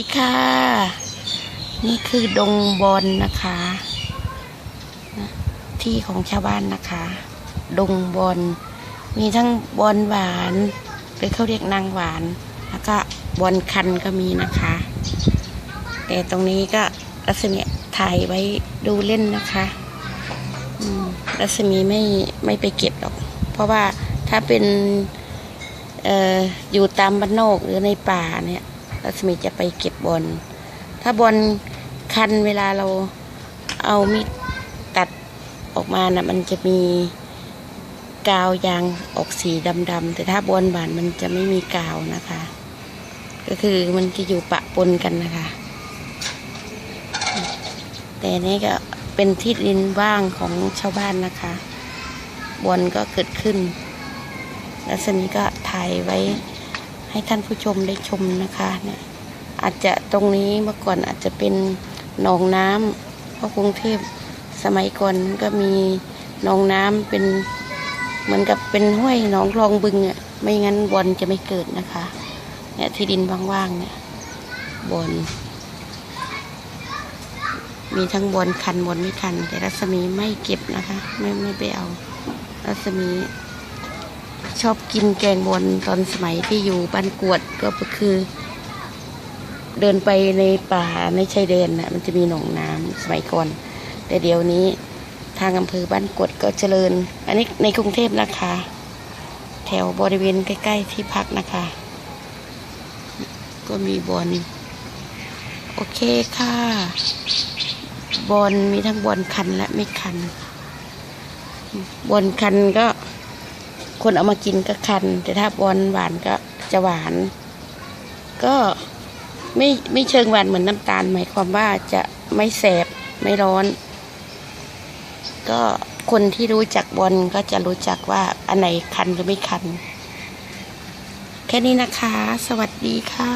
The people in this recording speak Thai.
ดีค่ะ นี่คือดงบอลนะคะที่ของชาวบ้านนะคะ ดงบอลมีทั้งบอลหวานหรือเขาเรียกนางหวาน แล้วก็บอลคันก็มีนะคะ แต่ตรงนี้ก็รัศมีถ่ายไว้ดูเล่นนะคะรัศมีไม่ไม่ไปเก็บหรอก เพราะว่าถ้าเป็นอออยู่ตามบ้านนอกหรือในป่าเนี่ย รัศมีจะไปเก็บบอลถ้าบอลคันเวลาเราเอามีดตัดออกมานะมันจะมีกาวยางออกสีดำๆแต่ถ้าบอลหวานมันจะไม่มีกาวนะคะ ก็คือมันจะอยู่ปะปนกันนะคะ แต่นี่ก็เป็นที่ดินว่างของชาวบ้านนะคะบอลก็เกิดขึ้น แล้วสนี้ก็ถ่ายไว้ ให้ท่านผู้ชมได้ชมนะคะเนี่ยอาจจะตรงนี้เมื่อก่อนอาจจะเป็นหนองน้ำเพราะกรุงเทพสมัยก่อนก็มีหนองน้ำเป็นเหมือนกับเป็นห้วยหนองคลองบึงอะไม่งั้นบอลจะไม่เกิดนะคะเนี่ยที่ดินว่างๆเนี่ยบอลมีทั้งบอลคันบอลไม่คัน แต่รัศมีไม่เก็บนะคะ ไม่ไม่ไปเอา รัศมี ชอบกินแกงบอลตอนสมัยที่อยู่บ้านกวดก็คือ เดินไปในป่าในชายแดนน่ะมันจะมีหนองน้ำสมัยก่อน แต่เดี๋ยวนี้ทางอำเภอบ้านกวดก็เจริญ อันนี้ในกรุงเทพนะคะ แถวบริเวณใกล้ ๆ ที่พักนะคะ ก็มีบอลโอเคค่ะ บอลมีทั้งบอลคันและไม่คัน บอลคันก็ คนเอามากินก็คัน แต่ถ้าบอลหวานก็จะหวาน ก็ไม่ไม่เชิงหวานเหมือนน้ำตาลหมายความว่าจะไม่แสบไม่ร้อน ก็คนที่รู้จักบอลก็จะรู้จักว่าอันไหนคันหรือไม่คัน แค่นี้นะคะ สวัสดีค่ะ